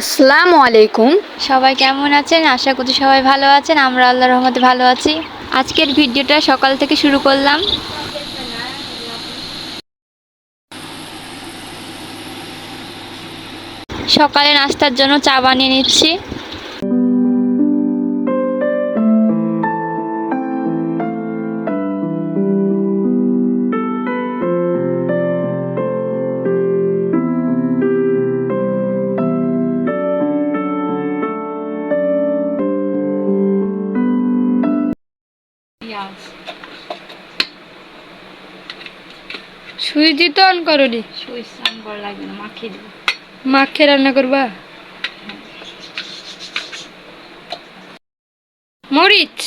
আসসালামু আলাইকুম। সবাই কেমন আছেন? আশা করি সবাই ভালো আছেন। আমরা আল্লাহর রহমতে ভালো আছি। আজকের ভিডিওটা সকাল থেকে শুরু করলাম। সকালে নাস্তার জন্য চা বানিয়ে নিচ্ছি। সুইচ দিতে অন করনি। সুইচ অন করা লাগবে না মাখিয়ে দেবো। মাখে রান্না করবা? মরিচ।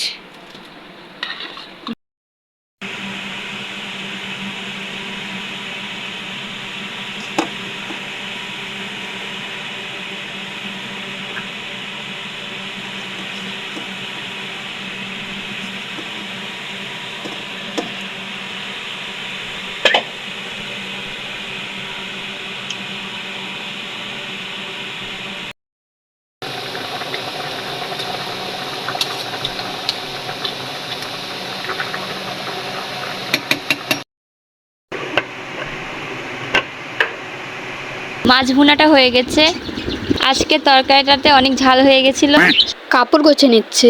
মাছ ভুনাটা হয়ে গেছে। আজকে তরকারিটাতে অনেক ঝাল হয়ে গেছিল। কাপড় গোছে নিচ্ছে।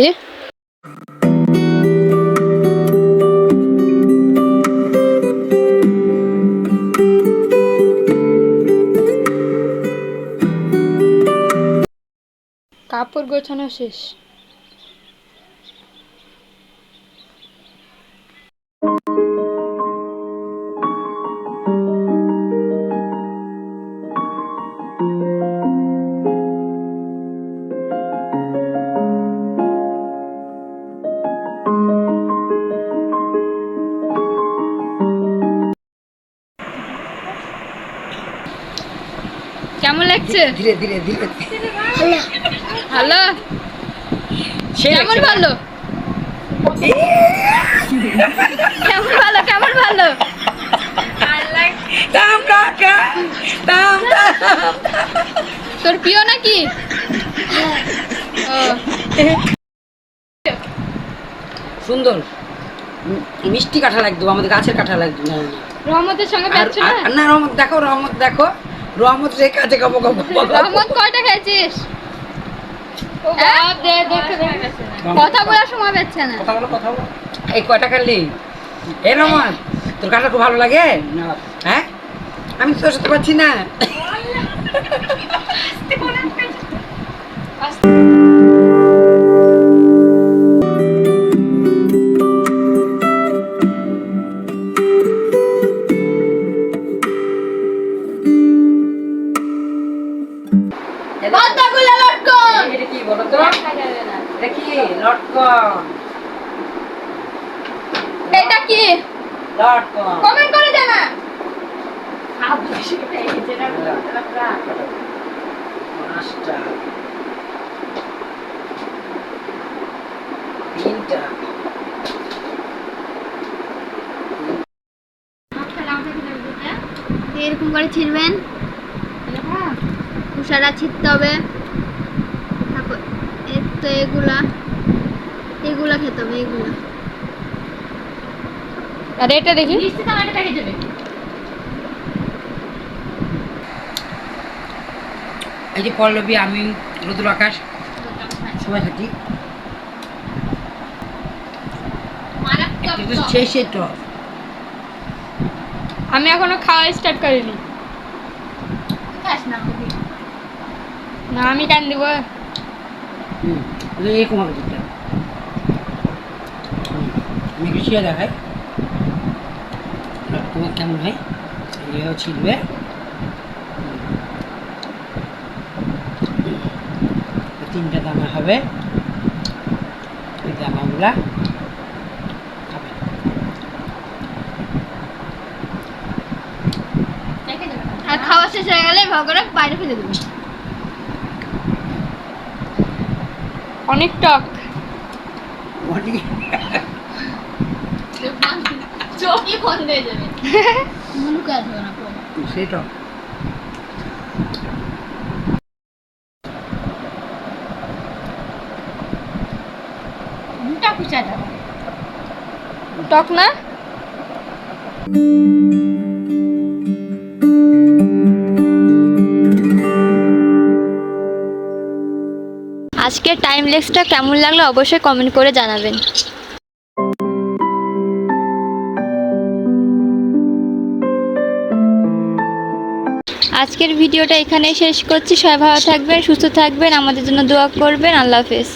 কাপড় গোছানো শেষ। কেমন লাগছে? ধীরে ধীরে ধীরে। ভালো। কেমন ভালো? কেমন ভালো কেমন ভালো? তোর প্রিয় নাকি? ও সুন্দর। মিষ্টি কাঁঠাল একদম আমাদের গাছের কাঁঠাল একদম। রহমতের সঙ্গে না রহমত দেখো রহমত দেখো। রহমত রে কাছে গপ গপ। রহমত কয়টা খেয়েছিস? কথা বলার সময় পাচ্ছে না। কথা বলো কথা বলো। এই কয়টা খালি? এ রহমত তোর কাটা খুব ভালো লাগে? হ্যাঁ? আমি তো তোর সাথে পাচ্ছি না। এটা কি বলো তো এটা কি? লটকন এটা কি লটকন কমেন্ট করে জানা তিনটা এরকম করে ছিঁড়বেন? খোসাটা ছিঁড়তে হবে। তো এগুলা এগুলা খেতে হবে এগুলা। আর এটা দেখি। এই যে পল্লবী আমি রুদ্র আকাশ সবাই থাকি তো শেষে আমি এখনও খাওয়া স্টার্ট করিনি। না আমি কেন দিব? এরকম হবে দুধটা। আমি শিয়া দেখাই। তোমার কেমন হয়? এও ছিলবে। তিনটা দানা হবে। ওই দানাগুলা আর খাওয়া শেষ হয়ে গেলে ভাগ করে বাইরে ফেলে দেবো। অনেক টক চোখই বন্ধ হয়ে যাবে। মুলুক টক না? আজকের টাইম লেক্সটা কেমন লাগল অবশ্যই কমেন্ট করে জানাবেন। আজকের ভিডিওটা এখানেই শেষ করছি। সবাই ভালো থাকবেন, সুস্থ থাকবেন, আমাদের জন্য দোয়া করবেন। আল্লাহ হাফেজ।